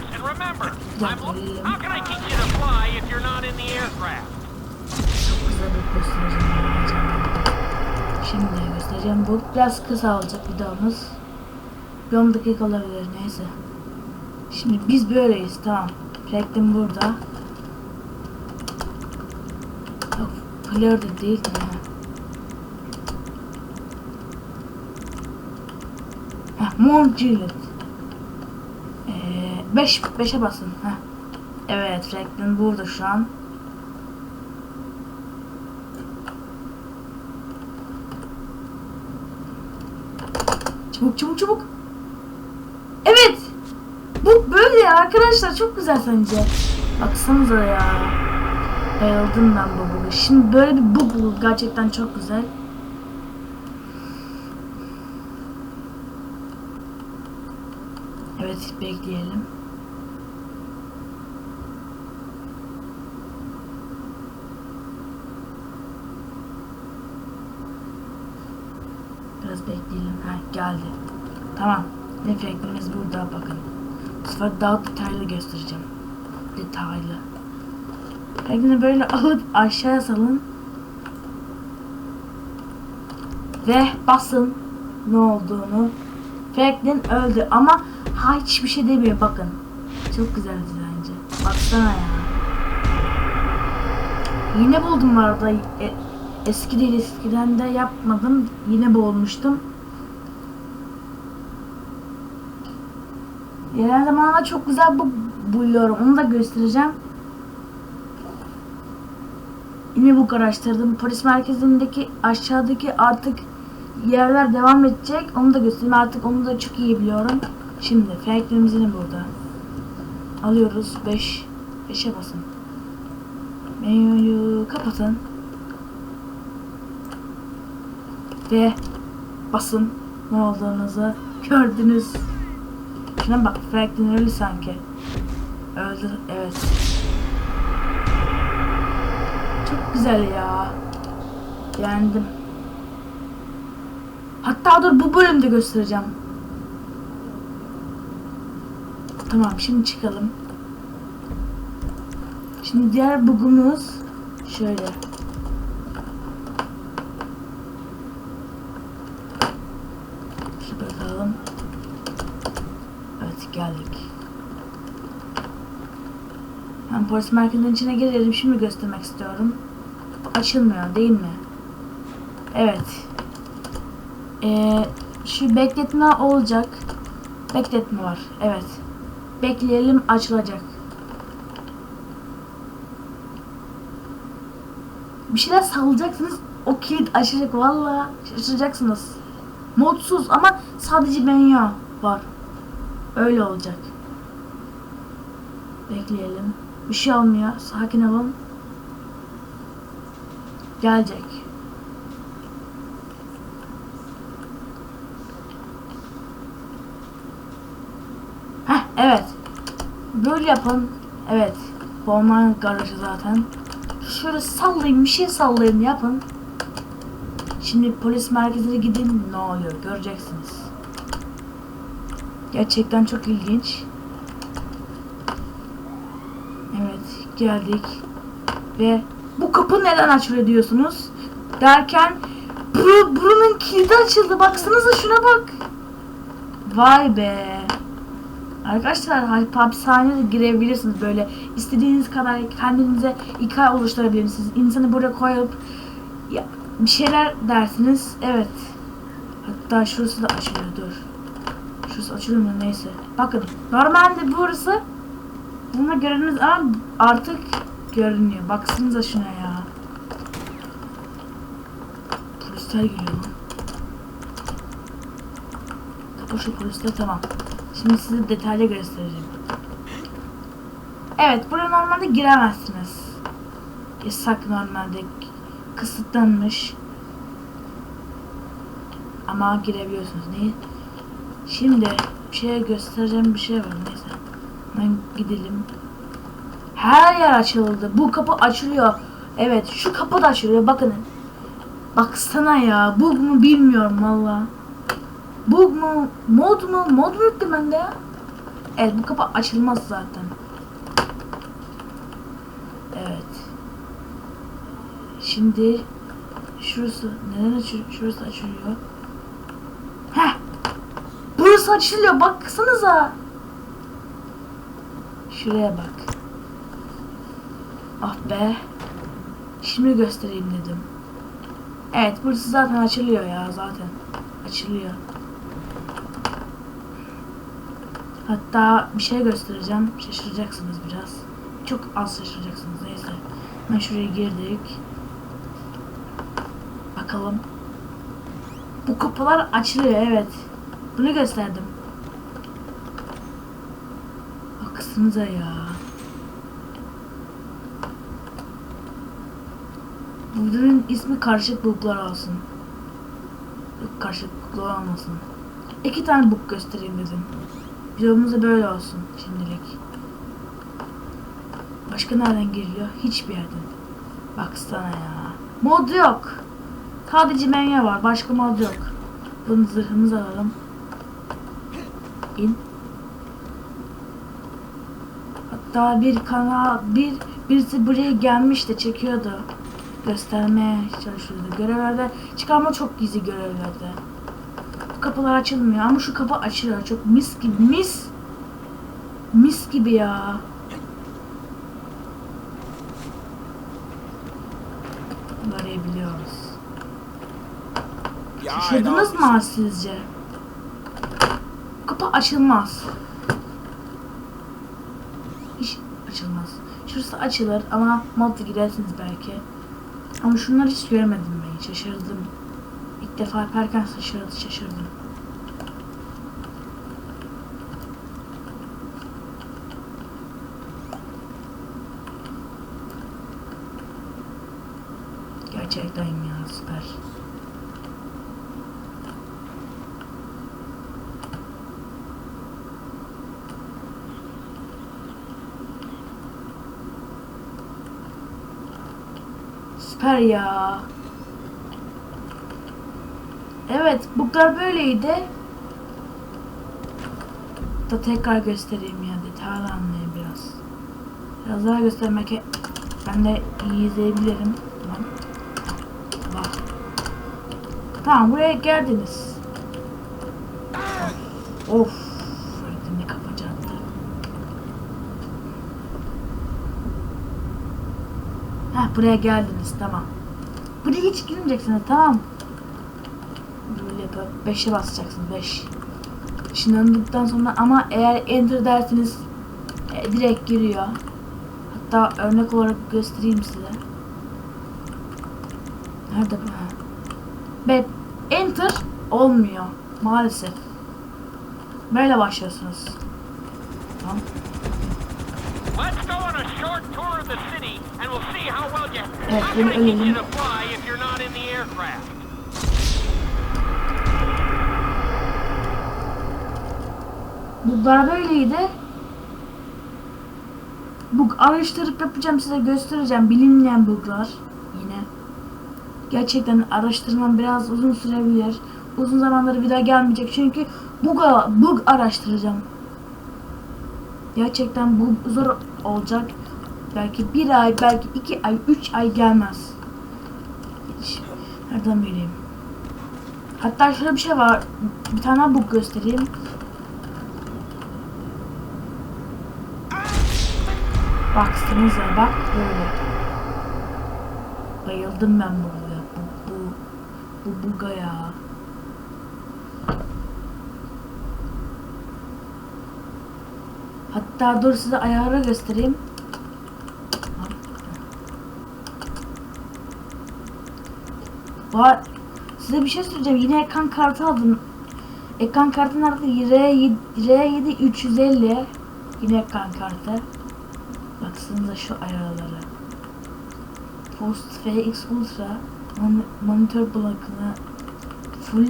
course, and remember, I'm. How can I teach you to fly if you're not in the aircraft? Çok güzel bir göstereceğim. yani. Şimdi göstereceğim. Bu biraz kısa olacak videomuz. Bir 10 dakika olabilir neyse. Şimdi biz böyleyiz tamam. Franklin burada. Yok de değil mi? Heh, Mont Juliet. Ee, 5 5'e basın. Heh. Evet Franklin burada şu an. Çabuk çabuk çabuk. Evet. Bu böyle ya arkadaşlar çok güzel sence. Baksanıza ya. Bayıldım ben bu bug'ı. Şimdi böyle bir bug bul gerçekten çok güzel. Evet bekleyelim. Biraz bekleyelim. Ha geldi. Tamam. Efektimiz burada bakın. Bu sefer daha detaylı göstereceğim. Detaylı. Efektini böyle alıp aşağıya salın. Ve basın ne olduğunu. Franklin öldü ama ha hiçbir şey demiyor bakın. Çok güzeldi bence. Baksana ya. Yine buldum bu arada. E, eski değil eskiden de yapmadım. Yine boğulmuştum. Yerel zamanlarda çok güzel bu buluyorum. Onu da göstereceğim. Yine bu araştırdım. Polis merkezindeki aşağıdaki artık yerler devam edecek. Onu da göstereyim. Artık onu da çok iyi biliyorum. Şimdi Franklin'imiz yine burada. Alıyoruz. 5. 5'e basın. Menüyü kapatın. Ve basın ne olduğunuzu gördünüz. Şuna bak Franklin öldü sanki. Öldü evet. Çok güzel ya. Yendim. Hatta dur bu bölümde göstereceğim. Tamam şimdi çıkalım. Şimdi diğer bugumuz şöyle. Şu bakalım. Evet geldik. Ben polis merkezinin içine girelim. Şimdi göstermek istiyorum. Açılmıyor değil mi? Evet. Ee, şu bekletme olacak. Bekletme var. Evet. Bekleyelim açılacak. Bir şeyler sallacaksınız. O kilit açacak. Valla şaşıracaksınız. Modsuz ama sadece menü var. Öyle olacak. Bekleyelim. Bir şey olmuyor. Sakin olun. Gelecek. Heh evet. Böyle yapın. Evet. Onların garajı zaten. Şöyle sallayın bir şey sallayın yapın. Şimdi polis merkezine gidin ne oluyor göreceksiniz. Gerçekten çok ilginç. Evet geldik. Ve bu kapı neden açılıyor diyorsunuz. Derken buru, burunun kilidi açıldı. Baksanıza şuna bak. Vay be. Arkadaşlar ha- hapishaneye girebilirsiniz böyle. istediğiniz kadar kendinize hikaye oluşturabilirsiniz. İnsanı buraya koyup ya, bir şeyler dersiniz. Evet. Hatta şurası da açılıyor dur. Şurası açılıyor mu neyse. Bakın normalde burası bunu gördünüz ama artık görünüyor. Baksanıza şuna ya. Polisler geliyor lan. Kapa şu polisler tamam. Şimdi size detaylı göstereceğim. Evet buraya normalde giremezsiniz. Yasak normalde. Kısıtlanmış. Ama girebiliyorsunuz. Niye? Şimdi bir şey göstereceğim bir şey var neyse. Hemen gidelim. Her yer açıldı. Bu kapı açılıyor. Evet şu kapı da açılıyor. Bakın. Baksana ya. Bug mu bilmiyorum valla. Bug mu? Mod mu? Mod mu yükledim ben de ya? Evet bu kapı açılmaz zaten. Evet. Şimdi şurası neden açıyor? Şurası açılıyor. Burası açılıyor. Baksanıza. Şuraya bak. Ah be. Şimdi göstereyim dedim. Evet burası zaten açılıyor ya zaten. Açılıyor. Hatta bir şey göstereceğim. Şaşıracaksınız biraz. Çok az şaşıracaksınız. Neyse. Ben şuraya girdik. Bakalım. Bu kapılar açılıyor evet. Bunu gösterdim. Baksanıza ya. Bu videonun ismi karışık bulutlar olsun. Yok karışık bulutlar olmasın. İki tane book göstereyim dedim. Videomuz da böyle olsun şimdilik. Başka nereden geliyor? Hiçbir yerden. Baksana ya. Mod yok. Sadece menye var. Başka mod yok. Bunu zırhımızı alalım. İn. Hatta bir kanal bir birisi buraya gelmiş de çekiyordu. Göstermeye çalışıyordu. Görevlerde çıkarma çok gizli görevlerde. Bu kapılar açılmıyor ama şu kapı açılıyor. Çok mis gibi mis. Mis gibi ya. Arayabiliyoruz. Şaşırdınız mı sizce? Kapı açılmaz. Hiç açılmaz. Şurası açılır ama modda girersiniz belki. Ama şunları hiç görmedim ben. Şaşırdım. İlk defa yaparken şaşırdım. şaşırdım. Gerçekten ya süper. Süper ya. Evet, buglar böyleydi. Da tekrar göstereyim ya, detaylı anlayayım biraz. Biraz daha göstermek ben de iyi izleyebilirim. Tamam. Bak. Tamam, buraya geldiniz. Of. Freddy ne kafa çattı. Heh, buraya geldiniz, tamam. Buraya hiç girmeyeceksiniz, tamam. Böyle yapıp 5'e basacaksınız, 5. Işınlandıktan sonra ama eğer enter derseniz e, direkt giriyor. Hatta örnek olarak göstereyim size. Nerede bu? Ve enter olmuyor maalesef. Böyle başlıyorsunuz. Tamam. Let's go on a short tour of the city, and we'll see how well you. Evet, How beni can I get you to fly if you're not in the aircraft? Buglar böyleydi. Bug araştırıp yapacağım size göstereceğim bilinmeyen buglar yine. Gerçekten araştırmam biraz uzun sürebilir. Uzun zamanları bir daha gelmeyecek çünkü bug, bug araştıracağım. Gerçekten bu zor olacak. Belki bir ay, belki iki ay, üç ay gelmez. Hiç. Nereden bileyim? Hatta şöyle bir şey var. Bir tane bug göstereyim. Baksanıza bak böyle. Bayıldım ben burada. Bu, bu, bu buga ya. Hatta dur size ayarı göstereyim. Var. Size bir şey söyleyeceğim. Yine ekran kartı aldım. Ekran kartı nerede? R7, R7 350. Yine ekran kartı. Baksanıza şu ayarlara. Post FX Ultra mon monitör blokuna full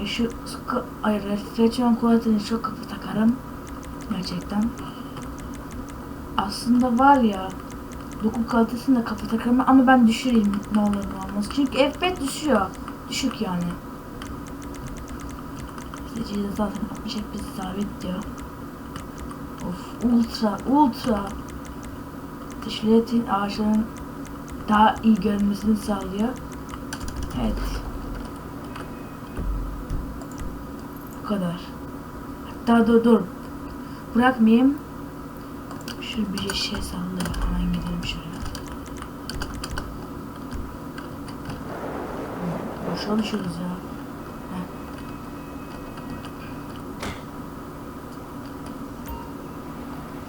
ve şu sıkı ay refleksiyon kuvvetini çok kafa takarım. Gerçekten. Aslında var ya doku kalitesini de kafa takarım ama ben düşüreyim ne olur ne olmaz. Çünkü FPS düşüyor. Düşük yani. Seçici zaten 60 FPS sabit diyor. Of ultra ultra. Teşkilatın ağaçların daha iyi görünmesini sağlıyor. Evet. Bu kadar. Hatta dur dur. Bırakmayayım. Şöyle bir şey sallayayım. Hemen gidelim şuraya. Boşa düşüyoruz ya.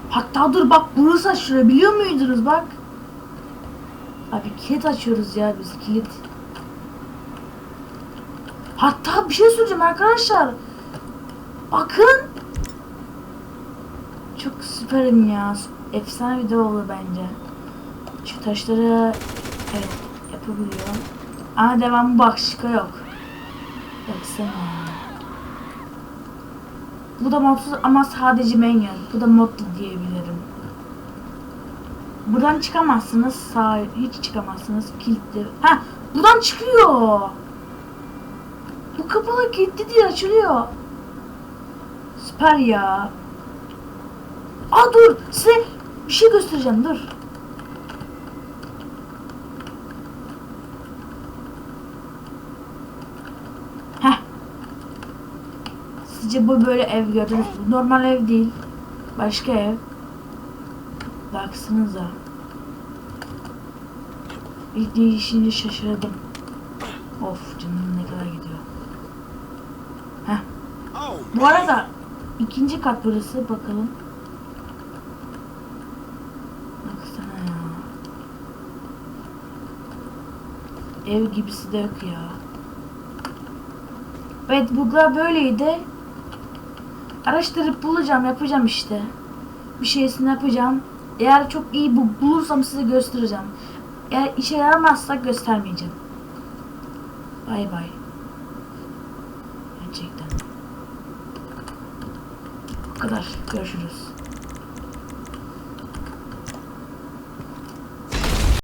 Hatta dur bak burası açılıyor biliyor muydunuz bak. Abi kilit açıyoruz ya biz kilit. Hatta bir şey söyleyeceğim arkadaşlar. Bakın. Süperim ya. Efsane video oldu bence. Şu taşları evet yapabiliyorum. Ama devamı başka yok. Baksana. Bu da modsuz ama sadece manual. Bu da modlu diyebilirim. Buradan çıkamazsınız. Sağ hiç çıkamazsınız. Kilitli. Ha, buradan çıkıyor. Bu kapalı kilitli diye açılıyor. Süper ya. Aa dur size bir şey göstereceğim dur. Heh. Sizce bu böyle ev gördünüz mü? Normal ev değil. Başka ev. Baksanıza. İlk değişince şaşırdım. Of canım ne kadar gidiyor. Heh. Bu arada ikinci kat burası bakalım. Baksana ya. Ev gibisi de yok ya. Evet buglar böyleydi. Araştırıp bulacağım yapacağım işte. Bir şeysini yapacağım. Eğer çok iyi bu bulursam size göstereceğim. Eğer işe yaramazsa göstermeyeceğim. Bay bay. Gerçekten. Bu kadar. Görüşürüz.